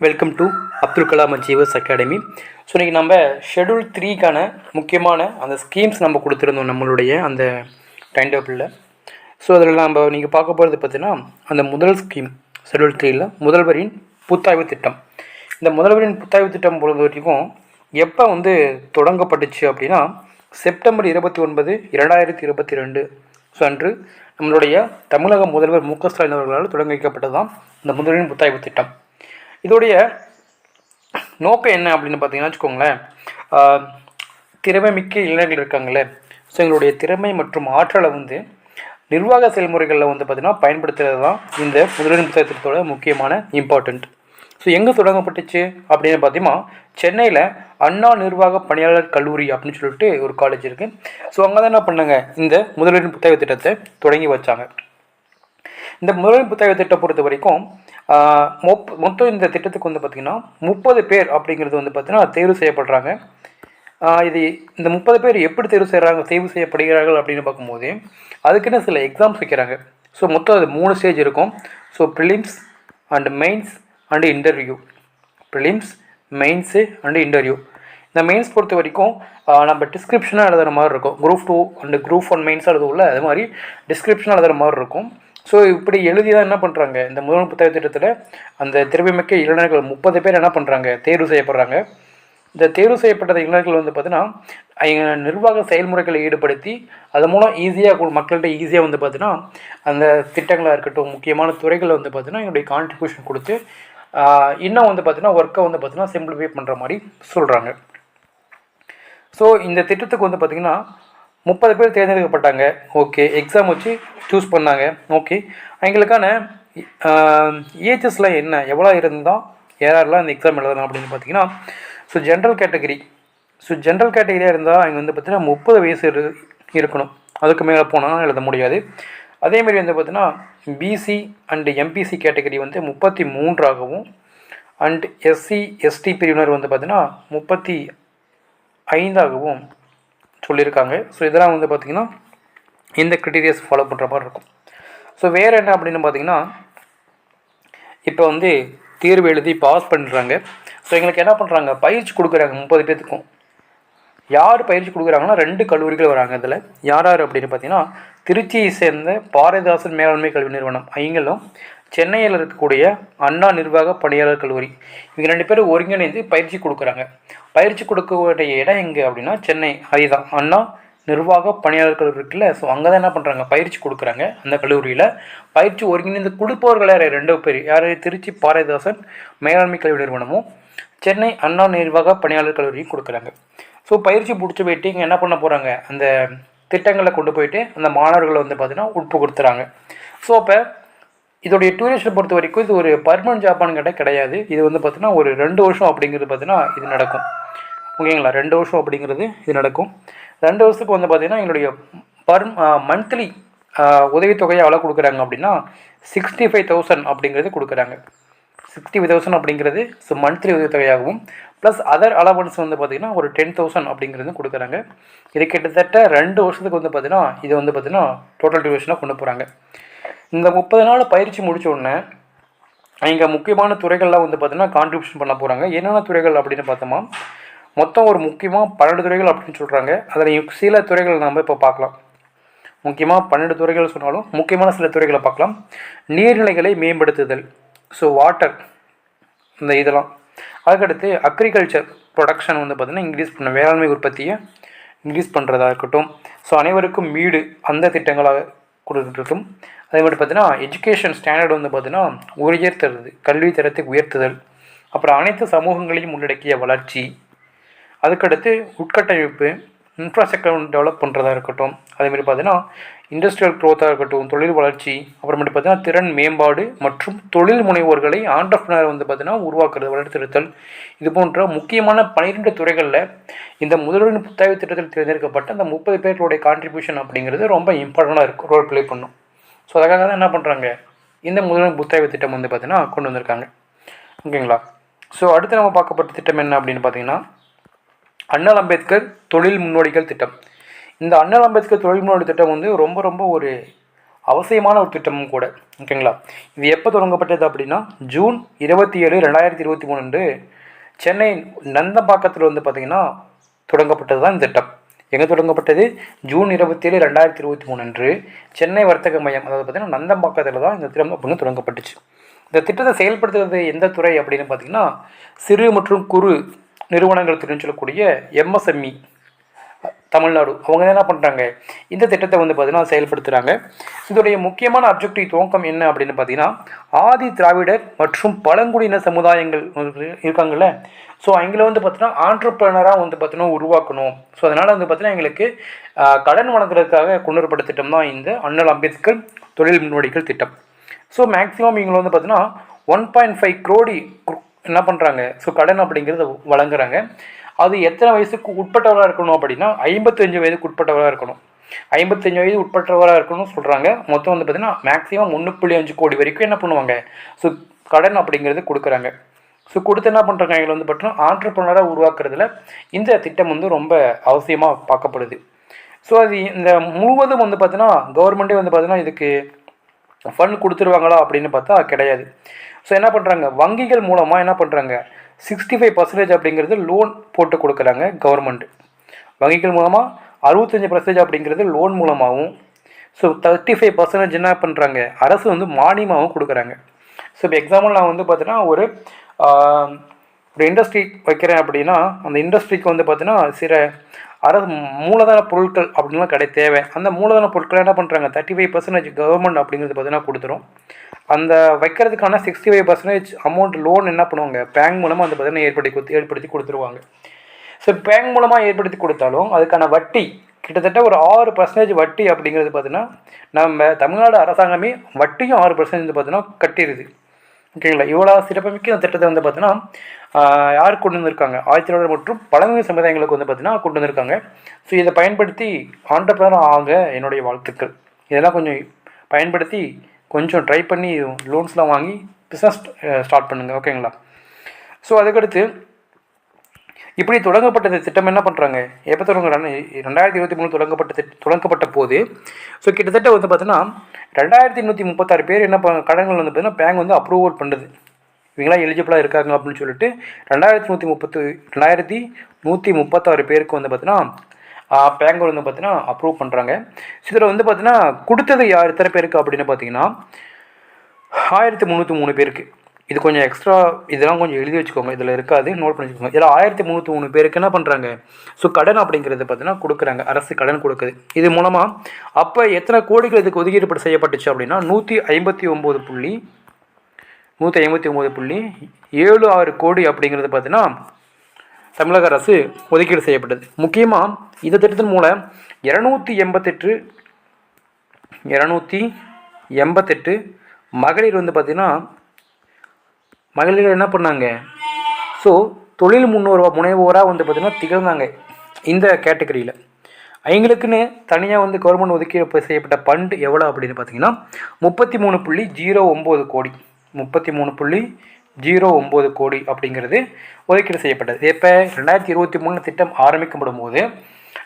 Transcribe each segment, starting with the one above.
Welcome to Abdul Kalam achievers academy so இன்றைக்கி நம்ம schedule த்ரீக்கான முக்கியமான அந்த ஸ்கீம்ஸ் நம்ம கொடுத்துருந்தோம் நம்மளுடைய அந்த டைம் டேபிளில் ஸோ அதில் நம்ம நீங்கள் பார்க்க போகிறது பார்த்தீங்கன்னா அந்த முதல் ஸ்கீம் ஷெடியூல் த்ரீயில் முதல்வரின் புத்தாய்வு திட்டம். இந்த முதல்வரின் புத்தாய்வு திட்டம் பொறுத்த வரைக்கும் எப்போ வந்து தொடங்கப்பட்டுச்சு அப்படின்னா செப்டம்பர் இருபத்தி ஒன்பது இரண்டாயிரத்தி இருபத்தி ரெண்டு ஸோ அன்று நம்மளுடைய தமிழக முதல்வர் மு க ஸ்டாலின் அவர்களால் தொடங்கி வைக்கப்பட்டதான் இந்த முதல்வரின் புத்தாய்வு திட்டம். இதோடைய நோக்கம் என்ன அப்படின்னு பார்த்தீங்கன்னா வச்சுக்கோங்களேன் திறமைமிக்க இளைஞர்கள் இருக்காங்களே ஸோ எங்களுடைய திறமை மற்றும் ஆற்றலை வந்து நிர்வாக செயல்முறைகளில் வந்து பார்த்திங்கன்னா பயன்படுத்துறது தான் இந்த முதலின் புத்தகத்திட்டத்தோட முக்கியமான இம்பார்ட்டண்ட் ஸோ எங்கே தொடங்கப்பட்டுச்சு அப்படின்னு பார்த்தீங்கன்னா சென்னையில் அண்ணா நிர்வாக பணியாளர் கல்லூரி அப்படின்னு சொல்லிட்டு ஒரு காலேஜ் இருக்குது ஸோ அங்கே தான் என்ன பண்ணாங்க? இந்த முதலின் புத்தக திட்டத்தை தொடங்கி வச்சாங்க. இந்த முதலின் புத்தக திட்டம் பொறுத்த வரைக்கும் மொப் மொத்தம் இந்த திட்டத்துக்கு வந்து பார்த்திங்கன்னா முப்பது பேர் அப்படிங்கிறது வந்து பார்த்திங்கன்னா தேர்வு செய்யப்படுறாங்க. இது இந்த முப்பது பேர் எப்படி தேர்வு செய்கிறாங்க தேர்வு செய்யப்படுகிறார்கள் அப்படின்னு பார்க்கும்போது அதுக்குன்னு சில எக்ஸாம்ஸ் வைக்கிறாங்க. ஸோ மொத்தம் அது மூணு ஸ்டேஜ் இருக்கும். So prelims and mains and interview prelims mains and interview இந்த மெயின்ஸ் பொறுத்த வரைக்கும் நம்ம டிஸ்கிரிப்ஷனாக எழுதுகிற மாதிரி இருக்கும். Group two and group one மெயின்ஸாக எழுதுவோம்ல அது மாதிரி டிஸ்கிரிப்ஷனாக எழுதுகிற மாதிரி இருக்கும். ஸோ இப்படி எழுதி தான் என்ன பண்ணுறாங்க இந்த முதல் புத்தக திட்டத்தில் அந்த திறமைமிக்க இளைஞர்கள் முப்பது பேர் என்ன பண்ணுறாங்க தேர்வு செய்யப்படுறாங்க. இந்த தேர்வு செய்யப்பட்ட இளைஞர்கள் வந்து பார்த்தீங்கன்னா நிர்வாக செயல்முறைகளை ஈடுபடுத்தி அது மூலம் ஈஸியாக மக்கள்கிட்ட ஈஸியாக வந்து பார்த்தீங்கன்னா அந்த திட்டங்களாக இருக்கட்டும் முக்கியமான துறைகளை வந்து பார்த்தீங்கன்னா என்னுடைய கான்ட்ரிபியூஷன் கொடுத்து இன்னும் வந்து பார்த்தீங்கன்னா ஒர்க்கை வந்து பார்த்தீங்கன்னா சிம்பிளிஃபை பண்ணுற மாதிரி சொல்கிறாங்க ஸோ இந்த திட்டத்துக்கு வந்து பார்த்திங்கன்னா முப்பது பேர் தேர்ந்தெடுக்கப்பட்டாங்க. ஓகே எக்ஸாம் வச்சு சூஸ் பண்ணாங்க. ஓகே அவங்களுக்கான ஏஜஸ்லாம் என்ன எவ்வளோ இருந்தால் யாரெல்லாம் இந்த எக்ஸாம் எழுதணும் அப்படின்னு பார்த்தீங்கன்னா so general category so general கேட்டகரியாக இருந்தால் அவங்க வந்து பார்த்தீங்கன்னா முப்பது வயசு இரு இருக்கணும். அதுக்கு மேலே போனால் எழுத முடியாது. அதேமாரி வந்து பார்த்தீங்கன்னா பிசி அண்டு எம்பிசி கேட்டகரி வந்து முப்பத்தி மூன்றாகவும் அண்ட் எஸ்சி எஸ்டி பிரிவினர் வந்து பார்த்தீங்கன்னா முப்பத்தி ஐந்தாகவும் சொல்லியிருக்காங்க. ஸோ இதெல்லாம் வந்து பார்த்திங்கன்னா இந்த க்ரிட்டீரியாஸ் ஃபாலோ பண்ணுற மாதிரி இருக்கும். ஸோ வேறு என்ன அப்படின்னு பார்த்தீங்கன்னா இப்போ வந்து தேர்வு எழுதி பாஸ் பண்ணுறாங்க ஸோ எங்களுக்கு என்ன பண்ணுறாங்க பயிற்சி கொடுக்குறாங்க முப்பது பேர்த்துக்கும் யார் பயிற்சி கொடுக்குறாங்கன்னா ரெண்டு கல்லூரிகள் வராங்க இதில் யார் யார் அப்படின்னு பார்த்தீங்கன்னா திருச்சியை சேர்ந்த பாரதிதாசன் மேலாண்மை கல்வி நிறுவனம் ஐங்களும் சென்னையில் இருக்கக்கூடிய அண்ணா நிர்வாக பணியாளர் கல்லூரி. இவங்க ரெண்டு பேரும் ஒருங்கிணைந்து பயிற்சி கொடுக்குறாங்க. பயிற்சி கொடுக்கக்கூடிய இடம் எங்கே அப்படின்னா சென்னை. அதுதான். அண்ணா நிர்வாக பணியாளர் கல்லூரி இருக்குல்ல ஸோ அங்கே தான் என்ன பண்ணுறாங்க பயிற்சி கொடுக்குறாங்க அந்த கல்லூரியில். பயிற்சி ஒருங்கிணைந்து கொடுப்பவர்கள் யார்? ரெண்டு பேர். யார்? திருச்சி பாரதிதாசன் மேலாண்மை கல்வி நிறுவனமும் சென்னை அண்ணா நிர்வாக பணியாளர் கல்லூரியும் கொடுக்குறாங்க. ஸோ பயிற்சி பிடிச்சி போயிட்டு இங்கே என்ன பண்ண போகிறாங்க அந்த திட்டங்களை கொண்டு போயிட்டு அந்த மாணவர்களை வந்து பார்த்திங்கன்னா உட்பு கொடுத்துறாங்க ஸோ அப்போ இதோடைய டூரேஷன் பொறுத்த வரைக்கும் இது ஒரு பர்மனன்ட் ஜாப்பான்னு கேட்டால் கிடையாது. இது வந்து பார்த்திங்கன்னா ஒரு ரெண்டு வருஷம் அப்படிங்கிறது பார்த்திங்கன்னா இது நடக்கும். ஓகேங்களா? ரெண்டு வருஷம் அப்படிங்கிறது இது நடக்கும். ரெண்டு வருஷத்துக்கு வந்து பார்த்திங்கன்னா எங்களுடைய பர் மந்த்லி உதவித்தொகையை எவ்வளோ கொடுக்குறாங்க அப்படின்னா சிக்ஸ்டி ஃபைவ் தௌசண்ட் அப்படிங்கிறது கொடுக்குறாங்க. சிக்ஸ்டி ஃபைவ் தௌசண்ட் அப்படிங்கிறது ஸோ மந்த்லி உதவித்தொகையாகவும் ப்ளஸ் அதர் அலவன்ஸ் வந்து பார்த்திங்கன்னா ஒரு டென் தௌசண்ட் அப்படிங்கிறது கொடுக்குறாங்க. இது கிட்டத்தட்ட ரெண்டு வருஷத்துக்கு வந்து பார்த்திங்கன்னா இது வந்து பார்த்திங்கன்னா டோட்டல் டியூரேஷனாக கொண்டு போகிறாங்க இந்த முப்பது நாள் பயிற்சி முடித்த உடனே இங்கே முக்கியமான துறைகள்லாம் வந்து பார்த்திங்கன்னா கான்ட்ரிபியூஷன் பண்ண போகிறாங்க என்னென்ன துறைகள் அப்படின்னு பார்த்தோமா? மொத்தம் ஒரு முக்கியமாக பன்னெண்டு துறைகள் அப்படின்னு சொல்கிறாங்க அதில் சில துறைகள் நம்ம இப்போ பார்க்கலாம். முக்கியமாக பன்னெண்டு துறைகள் சொன்னாலும் முக்கியமான சில துறைகளை பார்க்கலாம். நீர்நிலைகளை மேம்படுத்துதல். ஸோ வாட்டர் இந்த இதெல்லாம். அதுக்கடுத்து அக்ரிகல்ச்சர் ப்ரொடக்ஷன் வந்து பார்த்திங்கன்னா இன்க்ரீஸ் பண்ண வேளாண்மை உற்பத்தியை இன்க்ரீஸ் பண்ணுறதா இருக்கட்டும். ஸோ அனைவருக்கும் வீடு அந்த திட்டங்களாக கொடுத்துட்டும் அதே மாதிரி பார்த்தீங்கன்னா எஜுகேஷன் ஸ்டாண்டர்ட் வந்து பார்த்தீங்கன்னா உயர்த்துறது கல்வி தரத்தை உயர்த்துதல். அப்புறம் அனைத்து சமூகங்களையும் உள்ளடக்கிய வளர்ச்சி. அதுக்கடுத்து உட்கட்டமைப்பு இன்ஃப்ராஸ்ட்ரக்சர் டெவலப் பண்ணுறதா இருக்கட்டும். அதேமாதிரி பார்த்தீங்கன்னா இண்டஸ்ட்ரியல் க்ரோத்தாக இருக்கட்டும் தொழில் வளர்ச்சி அப்புறமேட்டு பார்த்தீங்கன்னா திறன் மேம்பாடு மற்றும் தொழில் முனைவோர்களை ஆண்டர்பனர் வந்து பார்த்தீங்கன்னா உருவாக்குறது வளர்த்திருத்தல் இது போன்ற முக்கியமான பனிரெண்டு துறைகளில் இந்த முதல்வரின் புத்தாய்வு திட்டத்தில் தேர்ந்தெடுக்கப்பட்ட அந்த முப்பது பேர்களுடைய கான்ட்ரிபியூஷன் அப்படிங்கிறது ரொம்ப இம்பார்ட்டண்ட்டாக இருக்கும் ரோல் ப்ளே பண்ணும். ஸோ அதுக்காக தான் என்ன பண்ணுறாங்க இந்த முதல்வரின் புத்தாய்வு திட்டம் வந்து பார்த்தீங்கன்னா கொண்டு வந்திருக்காங்க. ஓகேங்களா? ஸோ அடுத்து நம்ம பார்க்கப்பட்ட திட்டம் என்ன அப்படின்னு பார்த்தீங்கன்னா அண்ணல் அம்பேத்கர் தொழில் முன்னோடிகள் திட்டம். இந்த அண்ணல் அம்பேத்கர் தொழில் முன்னோடி திட்டம் வந்து ரொம்ப ரொம்ப ஒரு அவசியமான ஒரு திட்டமும் கூட. ஓகேங்களா? இது எப்போ தொடங்கப்பட்டது அப்படின்னா ஜூன் இருபத்தி ஏழு ரெண்டாயிரத்தி இருபத்தி மூணு அன்று சென்னை நந்தம்பாக்கத்தில் வந்து பார்த்திங்கன்னா தொடங்கப்பட்டது தான் இந்த திட்டம். எங்கே தொடங்கப்பட்டது? ஜூன் இருபத்தேழு ரெண்டாயிரத்தி இருபத்தி மூணு அன்று சென்னை வர்த்தக மையம் அதாவது பார்த்திங்கன்னா நந்தம்பாக்கத்தில் தான் இந்த திட்டம் அப்படின்னு தொடங்கப்பட்டுச்சு. இந்த திட்டத்தை செயல்படுத்துறது எந்த துறை அப்படின்னு பார்த்தீங்கன்னா சிறு மற்றும் குறு நிறுவனங்கள் துறைன்னு சொல்லக்கூடிய எம்எஸ்எம்இ தமிழ்நாடு. அவங்க என்ன பண்ணுறாங்க இந்த திட்டத்தை வந்து பார்த்திங்கன்னா செயல்படுத்துகிறாங்க இதோடைய முக்கியமான அப்ஜெக்டிவ் துவக்கம் என்ன அப்படின்னு பார்த்தீங்கன்னா ஆதி திராவிடர் மற்றும் பழங்குடியின சமுதாயங்கள் இருக்காங்கல்ல. ஸோ அவங்கள வந்து பார்த்தீங்கன்னா ஆண்டர்பிரனராக வந்து பார்த்தீங்கன்னா உருவாக்கணும். ஸோ அதனால் வந்து பார்த்தீங்கன்னா எங்களுக்கு கடன் வழங்குறதுக்காக கொண்டு வரப்பட்ட திட்டம் தான் இந்த அண்ணல் அம்பேத்கர் தொழில் முன்னோடிகள் திட்டம். ஸோ மேக்ஸிமம் இவங்களை வந்து பார்த்தீங்கன்னா ஒன் பாயிண்ட் ஃபைவ் க்ரோடி என்ன பண்ணுறாங்க ஸோ கடன் அப்படிங்கிறத வழங்குறாங்க. அது எத்தனை வயசுக்கு உட்பட்டவராக இருக்கணும் அப்படின்னா ஐம்பத்தஞ்சு வயதுக்கு உட்பட்டவராக இருக்கணும். ஐம்பத்தஞ்சு வயது உட்பட்டவராக இருக்கணும்னு சொல்கிறாங்க மொத்தம் வந்து பார்த்திங்கன்னா மேக்ஸிமம் ஒன்று புள்ளி அஞ்சு கோடி வரைக்கும் என்ன பண்ணுவாங்க? ஸோ கடன் அப்படிங்கிறது கொடுக்குறாங்க. ஸோ கொடுத்து என்ன பண்ணுறாங்க இவங்க வந்து பார்த்தீங்கன்னா ஆண்டர்பனராக உருவாக்குறதுல இந்த திட்டம் வந்து ரொம்ப அவசியமாக பார்க்கப்படுது. ஸோ அது இந்த முழுவதும் வந்து பார்த்தீங்கன்னா கவர்மெண்ட்டே வந்து பார்த்தீங்கன்னா இதுக்கு ஃபண்ட் கொடுத்துருவாங்களா அப்படின்னு பார்த்தா கிடையாது. ஸோ என்ன பண்ணுறாங்க வங்கிகள் மூலமாக என்ன பண்ணுறாங்க சிக்ஸ்டி ஃபைவ் பர்சன்டேஜ் அப்படிங்கிறது லோன் போட்டு கொடுக்குறாங்க கவர்மெண்ட் வங்கிகள் மூலமாக அறுபத்தஞ்சி பர்சன்டேஜ் அப்படிங்கிறது லோன் மூலமாகவும் ஸோ தேர்ட்டி ஃபைவ் பர்சன்டேஜ் என்ன பண்ணுறாங்க அரசு வந்து மானியமாகவும் கொடுக்குறாங்க. ஸோ இப்போ எக்ஸாம்பிள் நான் வந்து பார்த்தீங்கன்னா ஒரு ஒரு இண்டஸ்ட்ரி வைக்கிறேன் அப்படின்னா அந்த இண்டஸ்ட்ரிக்கு வந்து பார்த்தீங்கன்னா சில அரசு மூலதன பொருட்கள் அப்படின்லாம் கடை தேவை. அந்த மூலதன பொருட்களை என்ன பண்ணுறாங்க தேர்ட்டி ஃபைவ் பர்சன்டேஜ் கவர்மெண்ட் அப்படிங்கிறது பார்த்தீங்கன்னா கொடுத்துரும். அந்த வைக்கிறதுக்கான sixty five percentage amount loan என்ன பண்ணுவாங்க? பேங்க் மூலமாக அந்த பார்த்தீங்கன்னா ஏற்படுத்தி கொடுத்து ஏற்படுத்தி கொடுத்துருவாங்க. ஸோ பேங்க் மூலமாக ஏற்படுத்தி கொடுத்தாலும் அதுக்கான வட்டி கிட்டத்தட்ட ஒரு ஆறு பர்சன்டேஜ் வட்டி அப்படிங்கிறது பார்த்தீங்கன்னா நம்ம தமிழ்நாடு அரசாங்கமே வட்டியும் ஆறு பர்சன்டேஜ் பார்த்தீங்கன்னா கட்டிடுது ஓகேங்களா? இவ்வளோ சிறப்புமிக்க இந்த திட்டத்தை வந்து பார்த்தீங்கன்னா யார் கொண்டு வந்திருக்காங்க? ஆயிரத்தி மற்றும் பழங்குடி சமுதாயங்களுக்கு வந்து பார்த்தீங்கன்னா கொண்டு வந்திருக்காங்க. ஸோ இதை பயன்படுத்தி ஆண்டர்பிரனர் ஆக என்னுடைய வாழ்த்துக்கள். இதெல்லாம் கொஞ்சம் பயன்படுத்தி கொஞ்சம் ட்ரை பண்ணி லோன்ஸ்லாம் வாங்கி பிஸ்னஸ் ஸ்டார்ட் பண்ணுங்கள் ஓகேங்களா ஸோ அதுக்கடுத்து இப்படி தொடங்கப்பட்ட திட்டம் என்ன பண்ணுறாங்க எப்போ தொடங்குறாங்க ரெண்டாயிரத்தி இருபத்தி மூணு தொடங்கப்பட்ட தொடங்கப்பட்ட போது ஸோ கிட்டத்தட்ட வந்து பார்த்தீங்கன்னா ரெண்டாயிரத்தி நூற்றி முப்பத்தாறு பேர் என்ன பண்ண கடன்கள் வந்து பார்த்தீங்கன்னா பேங்க் வந்து அப்ரூவல் பண்ணுது. இவங்களாம் எலிஜிபிளாக இருக்காங்க அப்படின்னு சொல்லிட்டு ரெண்டாயிரத்தி நூற்றி முப்பத்து ரெண்டாயிரத்தி நூற்றி முப்பத்தாறு பேருக்கு வந்து பார்த்தீங்கன்னா பேங்க் வந்து பார்த்தீங்கன்னா அப்ரூவ் பண்ணுறாங்க இதில் வந்து பார்த்தீங்கன்னா கொடுத்தது யார் எத்தனை பேருக்கு அப்படின்னு பார்த்தீங்கன்னா ஆயிரத்தி முந்நூற்றி மூணு பேருக்கு. இது கொஞ்சம் எக்ஸ்ட்ரா இதெல்லாம் கொஞ்சம் எழுதி வச்சுக்கோங்க. இதில் இருக்காது நோட் பண்ணி வச்சுக்கோங்க. இதில் ஆயிரத்தி முந்நூற்றி மூணு பேருக்கு என்ன பண்ணுறாங்க ஸோ கடன் அப்படிங்கிறது பார்த்தீங்கன்னா கொடுக்குறாங்க. அரசு கடன் கொடுக்குது. இது மூலமாக அப்போ எத்தனை கோடிகள் இதுக்கு ஒதுக்கீடு செய்யப்பட்டுச்சு அப்படின்னா நூற்றி ஐம்பத்தி ஒம்பது புள்ளி நூற்றி ஐம்பத்தி ஒம்பது புள்ளி ஏழு ஆறு கோடி அப்படிங்கிறது பார்த்தீங்கன்னா தமிழக அரசு ஒதுக்கீடு செய்யப்பட்டது. முக்கியமாக இந்த திட்டத்தின் மூலம் இரநூத்தி எண்பத்தெட்டு இரநூத்தி எண்பத்தெட்டு மகளிர் வந்து பார்த்திங்கன்னா மகளிர் என்ன பண்ணாங்க? ஸோ தொழில் முன்னோர்வா முனைவோராக வந்து பார்த்திங்கன்னா திகழ்ந்தாங்க இந்த கேட்டகரியில். அவங்களுக்குன்னு தனியாக வந்து கவர்மெண்ட் ஒதுக்கீடு செய்யப்பட்ட ஃபண்ட் எவ்வளோ அப்படின்னு பார்த்தீங்கன்னா முப்பத்தி மூணு புள்ளி ஜீரோ ஒம்பது கோடி. முப்பத்தி மூணு புள்ளி ஜீரோ ஒம்பது கோடி அப்படிங்கிறது ஒதுக்கீடு செய்யப்பட்டது. இப்போ ரெண்டாயிரத்தி இருபத்தி மூணு திட்டம் ஆரம்பிக்கப்படும் போது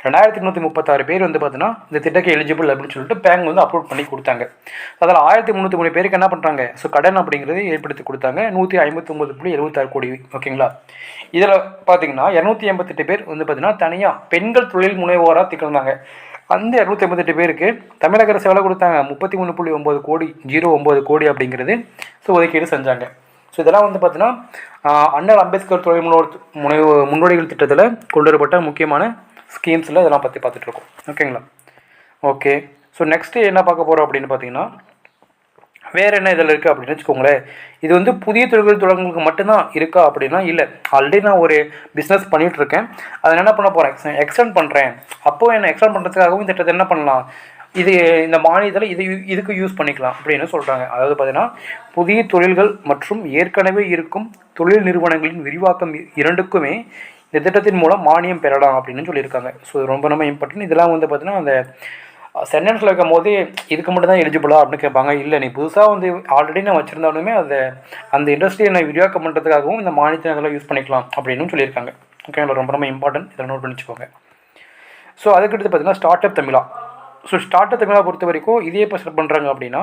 ரெண்டாயிரத்தி நூற்றி முப்பத்தாறு பேர் வந்து பார்த்தீங்கன்னா இந்த திட்டக்கு எலிஜிபிள் அப்படின்னு சொல்லிட்டு பேங்க் வந்து அப்ரூவ் பண்ணி கொடுத்தாங்க. அதில் ஆயிரத்தி முந்நூற்றி மூணு பேருக்கு என்ன பண்ணுறாங்க ஸோ கடன் அப்படிங்கிறது ஏற்படுத்தி கொடுத்தாங்க. நூற்றி ஐம்பத்தொம்பது புள்ளி எழுபத்தாறு கோடி ஓகேங்களா? இதில் பார்த்தீங்கன்னா இரநூத்தி எண்பத்தெட்டு பேர் வந்து பார்த்தீங்கன்னா தனியாக பெண்கள் தொழில் முனைவோராக திகழ்ந்தாங்க. அந்த இரநூத்தி எண்பத்தெட்டு பேருக்கு தமிழக அரசு எவ்வளோ கொடுத்தாங்க. முப்பத்தி மூணு புள்ளி ஒம்பது கோடி ஜீரோ ஒம்பது கோடி அப்படிங்கிறது ஸோ ஒதுக்கீடு செஞ்சாங்க. ஸோ இதெல்லாம் வந்து பார்த்தீங்கன்னா அண்ணல் அம்பேத்கர் தொழில் முன்னோர் முனை முன்னோடிகள் திட்டத்தில் கொண்டு வரப்பட்ட முக்கியமான ஸ்கீம்ஸில் இதெல்லாம் பற்றி பார்த்துட்ருக்கோம் ஓகேங்களா? ஓகே. ஸோ நெக்ஸ்ட்டு என்ன பார்க்க போகிறோம் அப்படின்னு பார்த்தீங்கன்னா வேறு என்ன இதில் இருக்குது அப்படின்னு வச்சுக்கோங்களேன். இது வந்து புதிய தொழில்கள் தொடங்குறதுக்கு மட்டும்தான் இருக்கா அப்படின்னா இல்லை. ஆல்ரெடி நான் ஒரு பிஸ்னஸ் பண்ணிகிட்ருக்கேன் அதை என்ன பண்ண போகிறேன் எக்ஸ்டெண்ட் பண்ணுறேன் அப்போது என்ன எக்ஸ்டெண்ட் பண்ணுறதுக்காகவும் இந்த திட்டத்தை என்ன பண்ணலாம்? இது இந்த மானியத்தில் இது இதுக்கு யூஸ் பண்ணிக்கலாம் அப்படின்னு சொல்கிறாங்க அதாவது பார்த்தீங்கன்னா புதிய தொழில்கள் மற்றும் ஏற்கனவே இருக்கும் தொழில் நிறுவனங்களின் விரிவாக்கம் இரண்டுக்குமே இந்த திட்டத்தின் மூலம் மானியம் பெறலாம் அப்படின்னு சொல்லியிருக்காங்க. ஸோ ரொம்ப ரொம்ப இம்பார்ட்டன்ட் இதெல்லாம் வந்து பார்த்தீங்கன்னா அந்த சென்டென்ஸில் வைக்கும் போது இதுக்கு மட்டும் தான் எலிஜிபிளா அப்படின்னு கேட்பாங்க. இல்லை நீ புதுசாக வந்து ஆல்ரெடி நான் வச்சுருந்தாலுமே அதை அந்த இண்டஸ்ட்ரியை நான் விரிவாக்கம் பண்ணுறதுக்காகவும் இந்த மானியத்தை அதெல்லாம் யூஸ் பண்ணிக்கலாம் அப்படின்னு சொல்லியிருக்காங்க. ஓகேங்களா ரொம்ப ரொம்ப இம்பார்ட்டன்ட் இதை நோட் பண்ணி வச்சுக்கோங்க ஸோ அதுக்கடுத்து பார்த்தீங்கன்னா ஸ்டார்ட் அப் தமிழா. ஸோ ஸ்டார்ட் தமிழா பொறுத்த வரைக்கும் இதே இப்போ ஸ்டார்ட் பண்ணுறாங்க அப்படின்னா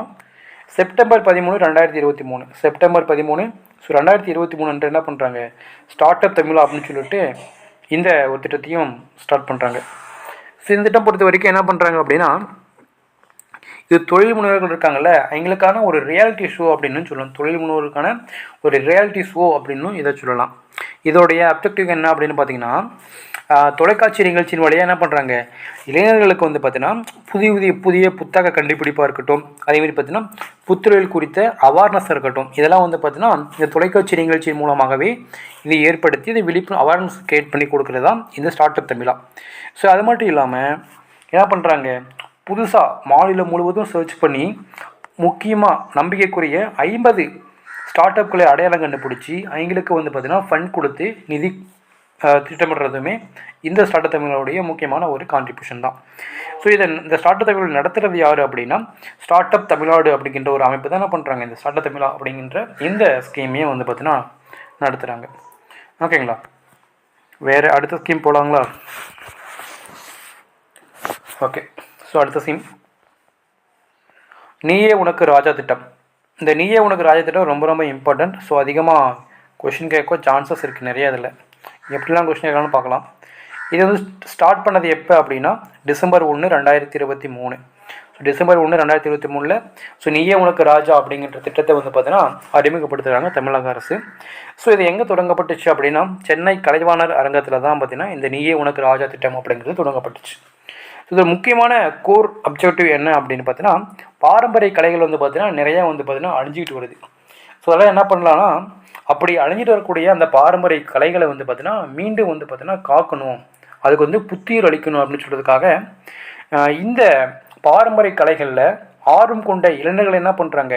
செப்டம்பர் பதிமூணு ரெண்டாயிரத்தி இருபத்தி மூணு. செப்டம்பர் பதிமூணு ஸோ ரெண்டாயிரத்தி இருபத்தி மூணுன்ட்டு என்ன பண்ணுறாங்க ஸ்டார்ட் அப் தமிழா அப்படின்னு சொல்லிட்டு இந்த ஒரு திட்டத்தையும் ஸ்டார்ட் பண்ணுறாங்க இந்த திட்டம் பொறுத்த வரைக்கும் என்ன பண்ணுறாங்க அப்படின்னா இது தொழில் முனைவர்கள் இருக்காங்கல்ல அவங்களுக்கான ஒரு ரியாலிட்டி ஷோ அப்படின்னு சொல்லலாம் தொழில் முனைவர்களுக்கான ஒரு ரியாலிட்டி ஷோ அப்படின்னு இதை சொல்லலாம். இதோடைய அப்ஜெக்டிவ் என்ன அப்படின்னு பார்த்தீங்கன்னா தொலைக்காட்சி நிகழ்ச்சியின் வழியாக என்ன பண்ணுறாங்க இளைஞர்களுக்கு வந்து பார்த்தீங்கன்னா புதிய புதிய புதிய புத்தக கண்டுபிடிப்பாக இருக்கட்டும் அதேமாதிரி பார்த்தீங்கன்னா புத்துறையில் குறித்த அவேர்னஸ் இருக்கட்டும் இதெல்லாம் வந்து பார்த்தீங்கன்னா இந்த தொலைக்காட்சி நிகழ்ச்சியின் மூலமாகவே இதை ஏற்படுத்தி இதை விழிப்புணர்வு அவேர்னஸ் கிரியேட் பண்ணி கொடுக்குறது தான் இந்த ஸ்டார்ட் அப் தமிழா. ஸோ அது மட்டும் இல்லாமல் என்ன பண்ணுறாங்க புதுசாக மாநிலம் முழுவதும் சர்ச் பண்ணி முக்கியமாக நம்பிக்கைக்குரிய ஐம்பது ஸ்டார்ட் அப்களை அடையாளம் கண்டுபிடிச்சி அவங்களுக்கு வந்து பார்த்திங்கன்னா ஃபண்ட் கொடுத்து நிதி திட்டமிடுறதுமே இந்த ஸ்டார்ட் அப் தமிழோடைய முக்கியமான ஒரு கான்ட்ரிபியூஷன் தான். ஸோ இதை இந்த ஸ்டார்ட் அப் தமிழ் நடத்துகிறது யார் அப்படின்னா ஸ்டார்ட் அப் தமிழ்நாடு அப்படிங்கிற ஒரு அமைப்பு தான் என்ன பண்ணுறாங்க இந்த ஸ்டார்ட் அப் தமிழா அப்படிங்கிற இந்த ஸ்கீமையும் வந்து பார்த்திங்கன்னா நடத்துகிறாங்க ஓகேங்களா வேறு அடுத்த ஸ்கீம் போகலாங்களா ஓகே ஸோ அடுத்த சீன் நீயே உனக்கு ராஜா திட்டம். இந்த நீயே உனக்கு ராஜா திட்டம் ரொம்ப ரொம்ப இம்பார்ட்டன்ட் ஸோ அதிகமாக கொஷின் கேட்க சான்சஸ் இருக்குது நிறைய இதில். எப்படிலாம் கொஷின் கேட்கலாம்னு பார்க்கலாம். இது வந்து ஸ்டார்ட் பண்ணது எப்போ அப்படின்னா டிசம்பர் ஒன்று ரெண்டாயிரத்தி இருபத்தி மூணு. ஸோ டிசம்பர் ஒன்று ரெண்டாயிரத்தி இருபத்தி மூணில் ஸோ நீயே உனக்கு ராஜா அப்படிங்கிற திட்டத்தை வந்து பார்த்தீங்கன்னா அறிமுகப்படுத்துகிறாங்க தமிழக அரசு. ஸோ இது எங்கே தொடங்கப்பட்டுச்சு அப்படின்னா சென்னை கலைவாணர் அரங்கத்தில் தான் பார்த்தீங்கன்னா இந்த நீயே உனக்கு ராஜா திட்டம் அப்படிங்கிறது தொடங்கப்பட்டுச்சு. இதில் முக்கியமான கோர் அப்ஜெக்டிவ் என்ன அப்படின்னு பார்த்தீங்கன்னா பாரம்பரிய கலைகள் வந்து பார்த்தீங்கன்னா நிறையா வந்து பார்த்தீங்கன்னா அழிஞ்சிக்கிட்டு வருது. ஸோ அதெல்லாம் என்ன பண்ணலான்னா அப்படி அழிஞ்சிட்டு வரக்கூடிய அந்த பாரம்பரிய கலைகளை வந்து பார்த்தீங்கன்னா மீண்டும் வந்து பார்த்தீங்கன்னா காக்கணும். அதுக்கு வந்து புத்துயிர் அளிக்கணும் அப்படின்னு சொல்கிறதுக்காக இந்த பாரம்பரிய கலைகளில் ஆர்வம் கொண்ட இளைஞர்கள் என்ன பண்ணுறாங்க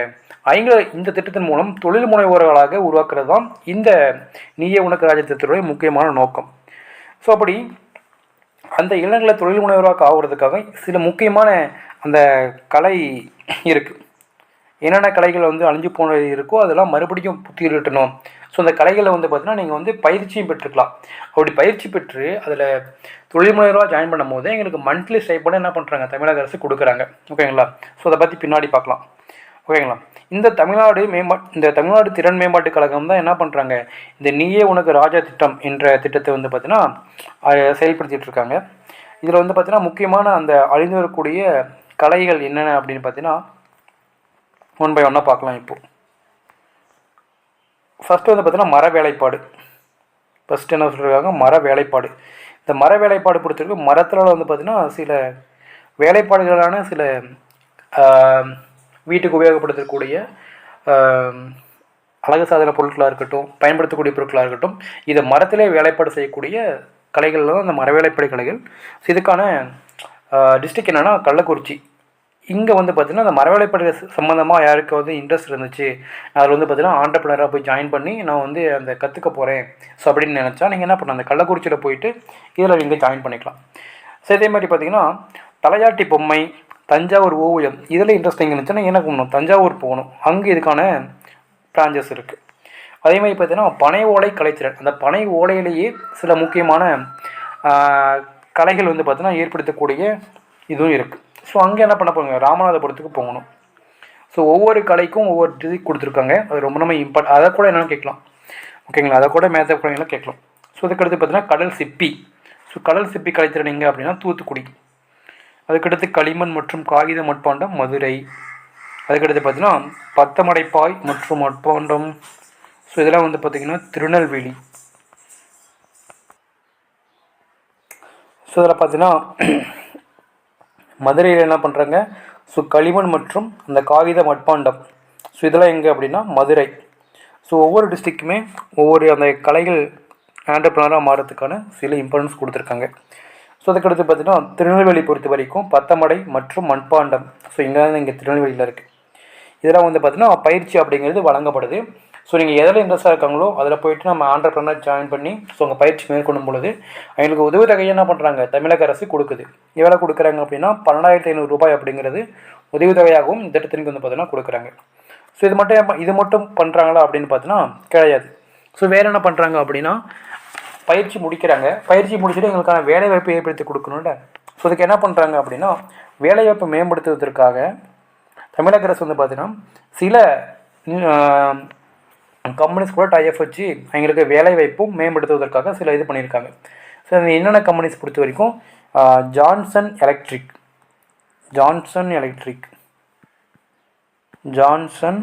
அவங்க இந்த திட்டத்தின் மூலம் தொழில் முனைவோர்களாக உருவாக்குறது தான் இந்த நீய உனக்கு ராஜ திட்டத்துடைய முக்கியமான நோக்கம். ஸோ அப்படி அந்த இளைஞர்களை தொழில் முனைவராக ஆகுறதுக்காக சில முக்கியமான அந்த கலை இருக்குது என்னென்ன கலைகள் வந்து அழிஞ்சு போனது இருக்கோ அதெல்லாம் மறுபடியும் புத்தியிட்டணும் ஸோ அந்த கலைகளை வந்து பார்த்திங்கன்னா நீங்கள் வந்து பயிற்சியும் பெற்றுக்கலாம். அப்படி பயிற்சி பெற்று அதில் தொழில் முனைவராக ஜாயின் பண்ணும்போது எங்களுக்கு மந்த்லி ஸ்டைப்போட என்ன பண்ணுறாங்க தமிழக அரசு கொடுக்குறாங்க. ஓகேங்களா ஸோ அதை பற்றி பின்னாடி பார்க்கலாம். ஓகேங்களா இந்த தமிழ்நாடு மேம்பா இந்த தமிழ்நாடு திறன் மேம்பாட்டு கழகம் தான் என்ன பண்ணுறாங்க இந்த நீயே உனக்கு ராஜா திட்டம் என்ற திட்டத்தை வந்து பார்த்தீங்கன்னா செயல்படுத்திகிட்டு செயல்படுத்திட்டு இருக்காங்க. இதில் வந்து பார்த்தீங்கன்னா முக்கியமான அந்த அழிந்து வரக்கூடிய கலைகள் என்னென்ன அப்படின்னு பார்த்தீங்கன்னா ஒன் பை ஒன்னாக பார்க்கலாம் இப்போது ஃபஸ்ட்டு வந்து பார்த்தீங்கன்னா மர வேலைப்பாடு. ஃபஸ்ட்டு என்ன சொல்லியிருக்காங்க மர வேலைப்பாடு. இந்த மர வேலைப்பாடு பொறுத்தவரைக்கும் மரத்தில் வந்து பார்த்திங்கன்னா சில வேலைப்பாடுகளான சில வீட்டுக்கு உபயோகப்படுத்தக்கூடிய அழகு சாதன பொருட்களாக இருக்கட்டும் பயன்படுத்தக்கூடிய பொருட்களாக இருக்கட்டும் இதை மரத்திலே வேலைப்பாடு செய்யக்கூடிய கலைகள் தான் இந்த மரவேலைப்படை கலைகள். ஸோ இதுக்கான டிஸ்ட்ரிக்ட் என்னென்னா கள்ளக்குறிச்சி. இங்கே வந்து பார்த்திங்கன்னா அந்த மரவேலைப்படை சம்மந்தமாக யாருக்கு வந்து இன்ட்ரெஸ்ட் இருந்துச்சு அதில் வந்து பார்த்திங்கன்னா ஆண்டர்பனராக போய் ஜாயின் பண்ணி நான் வந்து அந்த கற்றுக்க போகிறேன் ஸோ அப்படின்னு நினச்சா நீங்கள் என்ன பண்ணலாம் அந்த கள்ளக்குறிச்சியில் போயிட்டு இதில் நீங்கள் ஜாயின் பண்ணிக்கலாம். ஸோ இதே மாதிரி பார்த்திங்கன்னா தலையாட்டி பொம்மை தஞ்சாவூர் ஓவியம் இதில் இன்ட்ரெஸ்டிங் இருந்துச்சுன்னா என்ன பண்ணணும் தஞ்சாவூர் போகணும். அங்கே இதுக்கான பிரான்ச்சஸ் இருக்குது அதே மாதிரி பார்த்தீங்கன்னா பனை ஓலை கலைத்திறன். அந்த பனை ஓலையிலேயே சில முக்கியமான கலைகள் வந்து பார்த்தீங்கன்னா ஏற்படுத்தக்கூடிய இதுவும் இருக்குது ஸோ அங்கே என்ன பண்ண போங்க ராமநாதபுரத்துக்கு போகணும். ஸோ ஒவ்வொரு கலைக்கும் ஒவ்வொரு இது கொடுத்துருக்காங்க. அது ரொம்ப நம்ம இம்பார்ட் அதை கூட என்னென்னு கேட்கலாம். ஓகேங்களா அதை கூட மேத்த குழந்தைங்களாம் கேட்கலாம். ஸோ இதுக்கடுத்து பார்த்தீங்கன்னா கடல் சிப்பி. ஸோ கடல் சிப்பி கலைத்திறன் எங்கே அப்படின்னா தூத்துக்குடி. அதுக்கடுத்து களிமண் மற்றும் காகித மட்பாண்டம் மதுரை. அதுக்கடுத்து பார்த்தீங்கன்னா பத்தமடைப்பாய் மற்றும் மட்பாண்டம். ஸோ இதெல்லாம் வந்து பார்த்திங்கன்னா திருநெல்வேலி. ஸோ இதில் பார்த்தீங்கன்னா மதுரையில் என்ன பண்ணுறாங்க? ஸோ களிமண் மற்றும் அந்த காகித மட்பாண்டம். ஸோ இதெல்லாம் எங்கே அப்படின்னா மதுரை. ஸோ ஒவ்வொரு டிஸ்ட்ரிக்ட்டுமே ஒவ்வொரு அந்த கலைகள் ஆண்டர்பிரினராக மாறதுக்கான சில இம்பார்ட்டன்ஸ் கொடுத்துருக்காங்க. ஸோ அதுக்கடுத்து பார்த்தீங்கன்னா திருநெல்வேலி பொறுத்த வரைக்கும் பத்தமடை மற்றும் மண்பாண்டம். ஸோ இங்கே இங்கே திருநெல்வேலியில் இருக்குது இதெல்லாம் வந்து பார்த்தீங்கன்னா பயிற்சி அப்படிங்கிறது வழங்கப்படுது. ஸோ நீங்கள் எதில் இன்ட்ரெஸ்ட்டாக இருக்காங்களோ அதில் போயிட்டு நம்ம ஆண்டர்பிரனர் ஜாயின் பண்ணி ஸோ உங்கள் பயிற்சி மேற்கொள்ளும் பொழுது அவங்களுக்கு உதவித்தொகை என்ன பண்ணுறாங்க தமிழக அரசு கொடுக்குது. எவ்வளோ கொடுக்குறாங்க அப்படின்னா பன்னெண்டாயிரத்தி ஐநூறு ரூபாய் அப்படிங்கிறது உதவித்தொகையாகவும் இந்த திட்டத்திற்கு வந்து பார்த்தீங்கன்னா கொடுக்குறாங்க. ஸோ இது மட்டும் இது மட்டும் பண்ணுறாங்களா அப்படின்னு பார்த்தீங்கன்னா கிடையாது. ஸோ வேறு என்ன பண்ணுறாங்க அப்படின்னா பயிற்சி முடிக்கிறாங்க. பயிற்சி முடிச்சுட்டு எங்களுக்கான வேலைவாய்ப்பை ஏற்படுத்தி கொடுக்கணும்ல. ஸோ அதுக்கு என்ன பண்ணுறாங்க அப்படின்னா வேலைவாய்ப்பை மேம்படுத்துவதற்காக தமிழக அரசு வந்து பார்த்தீங்கன்னா சில கம்பெனிஸ் கூட டைப் வச்சு அவங்களுக்கு வேலைவாய்ப்பும் மேம்படுத்துவதற்காக சில இது பண்ணியிருக்காங்க. ஸோ அந்த என்னென்ன கம்பெனிஸ் பொறுத்த வரைக்கும் Johnson electric Johnson electric Johnson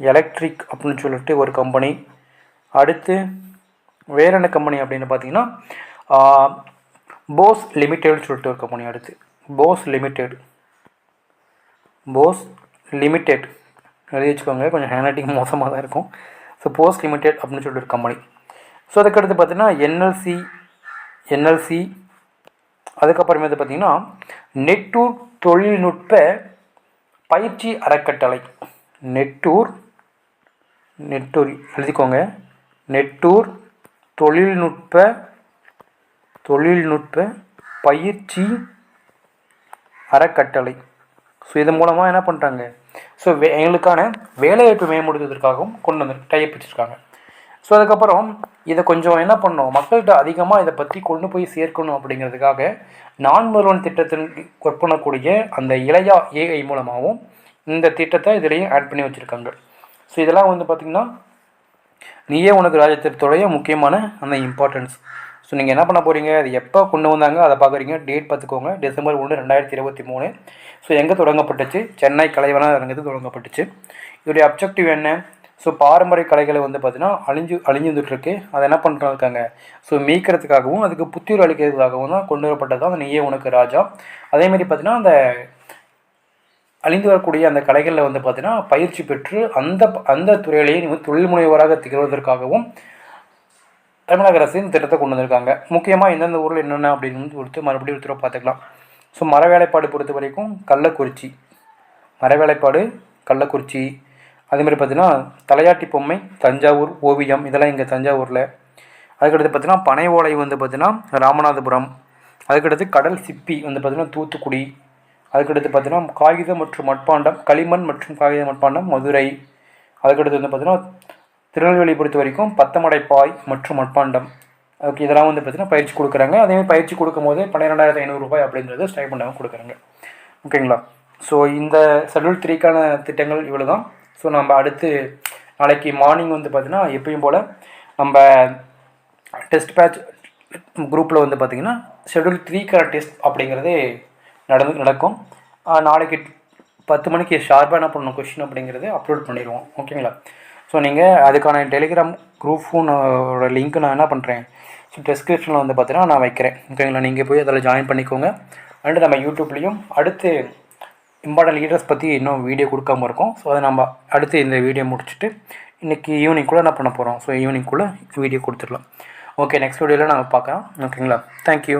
electric அப்படின்னு சொல்லிட்டு ஒரு கம்பெனி அடுத்து வேற என்ன கம்பெனி அப்படின்னு பார்த்தீங்கன்னா போஸ் லிமிடெட்னு சொல்லிட்டு ஒரு கம்பெனி அடுத்து. போஸ் லிமிடெட் போஸ் லிமிடெட் எழுதி வச்சுக்கோங்க கொஞ்சம் ஹேண்ட் ரைட்டிங் மோசமாக தான் இருக்கும். ஸோ போஸ் லிமிடெட் அப்படின்னு சொல்லிட்டு ஒரு கம்பெனி ஸோ அதுக்கடுத்து பார்த்தீங்கன்னா என்எல்சி என்எல்சி அதுக்கப்புறமே வந்து பார்த்தீங்கன்னா நெட்டூர் தொழில்நுட்ப பயிற்சி அறக்கட்டளை. நெட்டூர் நெட்டூர் எழுதிக்கோங்க. நெட்டூர் தொழில்நுட்ப தொழில்நுட்ப பயிற்சி அறக்கட்டளை. ஸோ இது மூலமாக என்ன பண்ணுறாங்க ஸோ வே எங்களுக்கான வேலைவாய்ப்பு மேம்படுத்துவதற்காகவும் கொண்டு வந்து டைப் வச்சுருக்காங்க ஸோ அதுக்கப்புறம் இதை கொஞ்சம் என்ன பண்ணணும்? மக்கள்கிட்ட அதிகமாக இதை பற்றி கொண்டு போய் சேர்க்கணும் அப்படிங்கிறதுக்காக நான் முதல்வன் திட்டத்தின் ஒர்க் பண்ணக்கூடிய அந்த இளையா ஏஐ மூலமாகவும் இந்த திட்டத்தை இதுலேயும் ஆட் பண்ணி வச்சுருக்காங்க. ஸோ இதெல்லாம் வந்து பார்த்திங்கன்னா நீயே உனக்கு ராஜத்திட்டத்துடைய முக்கியமான அந்த இம்பார்ட்டன்ஸ் ஸோ நீங்கள் என்ன பண்ண போகிறீங்க அது எப்போ கொண்டு வந்தாங்க? அதை பார்க்குறீங்க. டேட் பார்த்துக்கோங்க. டிசம்பர் ஒன்று ரெண்டாயிரத்தி இருபத்தி மூணு. ஸோ எங்கே தொடங்கப்பட்டுச்சு? சென்னை கலைவனம் அரங்கத்து தொடங்கப்பட்டுச்சு. இதோடைய அப்ஜெக்டிவ் என்ன? ஸோ பாரம்பரிய கலைகளை வந்து பார்த்திங்கன்னா அழிஞ்சு அழிஞ்சு வந்துட்டுருக்கு அதை என்ன பண்ணுறாங்க ஸோ மீக்கிறதுக்காகவும் அதுக்கு புத்துயிர் அளிக்கிறதுக்காகவும் தான் கொண்டு வரப்பட்டது தான் அந்த நீயே உனக்கு ராஜா. அதேமாதிரி பார்த்தீங்கன்னா அந்த அழிந்து வரக்கூடிய அந்த கலைகளில் வந்து பார்த்திங்கன்னா பயிற்சி பெற்று அந்த அந்த துறையிலேயே நீங்கள் தொழில் முனைவராக திகழ்வதற்காகவும் தமிழக அரசு இந்த திட்டத்தை கொண்டு வந்திருக்காங்க. முக்கியமாக எந்தெந்த ஊரில் என்னென்ன அப்படின்னு கொடுத்து மறுபடியும் ஒரு தடவை பார்த்துக்கலாம். ஸோ மர வேலைப்பாடு பொறுத்த வரைக்கும் கள்ளக்குறிச்சி. மர வேலைப்பாடு கள்ளக்குறிச்சி அதேமாதிரி பார்த்திங்கன்னா தலையாட்டி பொம்மை தஞ்சாவூர் ஓவியம் இதெல்லாம் இங்கே தஞ்சாவூரில். அதுக்கடுத்து பார்த்திங்கன்னா பனை ஓலை வந்து பார்த்திங்கன்னா ராமநாதபுரம். அதுக்கடுத்து கடல் சிப்பி வந்து பார்த்திங்கன்னா தூத்துக்குடி. அதுக்கடுத்து பார்த்தீங்கன்னா காகிதம் மற்றும் மட்பாண்டம் களிமண் மற்றும் காகித மட்பாண்டம் மதுரை. அதுக்கடுத்து வந்து பார்த்தீங்கன்னா திருநெல்வேலி பொறுத்த வரைக்கும் பத்தமடைப்பாய் மற்றும் மட்பாண்டம். ஓகே இதெல்லாம் வந்து பார்த்தீங்கன்னா பயிற்சி கொடுக்குறாங்க. அதேமாதிரி பயிற்சி கொடுக்கும்போது பன்னிரெண்டாயிரத்து ஐநூறுரூபாய் அப்படின்றது ஸ்டைபண்டாகவும் கொடுக்குறாங்க. ஓகேங்களா? ஸோ இந்த ஷெட்யூல் த்ரீக்கான திட்டங்கள் இவ்வளோ தான் ஸோ நம்ம அடுத்து நாளைக்கு மார்னிங் வந்து பார்த்திங்கன்னா எப்பயும் போல் நம்ம டெஸ்ட் பேட்ச் குரூப்பில் வந்து பார்த்திங்கன்னா ஷெட்யூல் த்ரீக்கான டெஸ்ட் அப்படிங்கிறது நடந்து நடக்கும். நாளைக்கு பத்து மணிக்கு ஷார்ப்பாக என்ன பண்ணணும் கொஷின் அப்படிங்கிறது அப்லோட் பண்ணிடுவோம். ஓகேங்களா ஸோ நீங்கள் அதுக்கான டெலிகிராம் குரூப்பும் லிங்க் நான் என்ன பண்ணுறேன் ஸோ டெஸ்கிரிப்ஷனில் வந்து பார்த்தீங்கன்னா நான் வைக்கிறேன். ஓகேங்களா நீங்கள் போய் அதில் ஜாயின் பண்ணிக்கோங்க. அண்டு நம்ம யூடியூப்லேயும் அடுத்து இம்பார்ட்டன்ட் லீடர்ஸ் பற்றி இன்னும் வீடியோ கொடுக்காம இருக்கும். ஸோ அதை நம்ம அடுத்து இந்த வீடியோ முடிச்சுட்டு இன்றைக்கி ஈவினிங் கூட என்ன பண்ண போகிறோம் ஸோ ஈவினிங் கூட வீடியோ கொடுத்துடலாம். ஓகே நெக்ஸ்ட் வீடியோவில் நம்ம பார்க்கலாம். ஓகேங்களா தேங்க்யூ